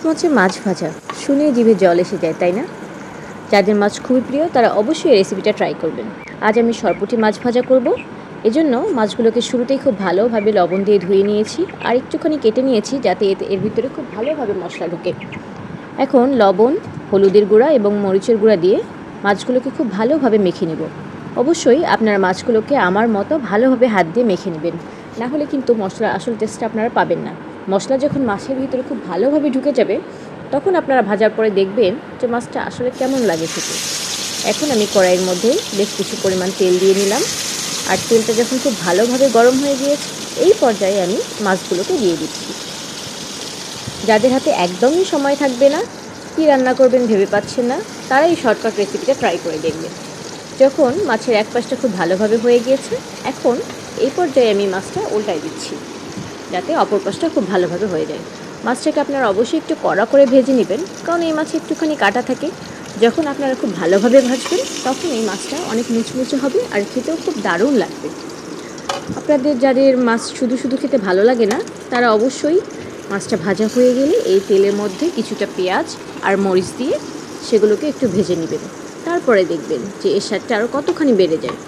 মচমচে মাছ ভাজা। শুনে জিভে জল এসে যায়, তাই না? যাদের মাছ খুবই প্রিয়, তারা অবশ্যই রেসিপিটা ট্রাই করবেন। আজ আমি সরপুটি মাছ ভাজা করব। এজন্য মাছগুলোকে শুরুতেই খুব ভালোভাবে লবণ দিয়ে ধুয়ে নিয়েছি আর একটুখানি কেটে নিয়েছি যাতে এতে এর ভিতরে খুব ভালোভাবে মশলা ঢোকে। এখন লবণ, হলুদের গুঁড়া এবং মরিচের গুঁড়া দিয়ে মাছগুলোকে খুব ভালোভাবে মেখে নেব। অবশ্যই আপনারা মাছগুলোকে আমার মতো ভালোভাবে হাত দিয়ে মেখে নেবেন। না হলে কিন্তু মশলার আসল টেস্টটা আপনারা পাবেন না। মশলা যখন মাছের ভিতরে খুব ভালোভাবে ঢুকে যাবে, তখন আপনারা ভাজার পরে দেখবেন যে মাছটা আসলে কেমন লাগে খেতে। এখন আমি কড়াইয়ের মধ্যে বেশ কিছু পরিমাণ তেল দিয়ে নিলাম। আর তেলটা যখন খুব ভালোভাবে গরম হয়ে গিয়েছে, এই পর্যায়ে আমি মাছগুলোকে দিয়ে দিচ্ছি। যাদের হাতে একদমই সময় থাকবে না, কী রান্না করবেন ভেবে পাচ্ছেন না তারা এই শর্টকাট রেসিপিটা ট্রাই করে দেখবেন। যখন মাছের এক পাশটা খুব ভালোভাবে হয়ে গিয়েছে, এখন এই পর্যায়ে আমি মাছটা উল্টাই দিচ্ছি। যাতে অপর পাশটা খুব ভালোভাবে হয়ে যায়। মাছটাকে আপনারা অবশ্যই একটু কড়া করে ভেজে নেবেন, কারণ এই মাছে একটুখানি কাটা থাকে। যখন আপনারা খুব ভালোভাবে ভাজবেন, তখন এই মাছটা অনেক মুচমুচে হবে আর খেতেও খুব দারুণ লাগবে। আপনাদের যাদের মাছ শুধু শুধু খেতে ভালো লাগে না, তারা অবশ্যই মাছটা ভাজা হয়ে গেলে এই তেলের মধ্যে কিছুটা পেঁয়াজ আর মরিচ দিয়ে সেগুলোকে একটু ভেজে নেবেন। তারপরে দেখবেন যে এর স্বাদটা আরও কতখানি বেড়ে যায়।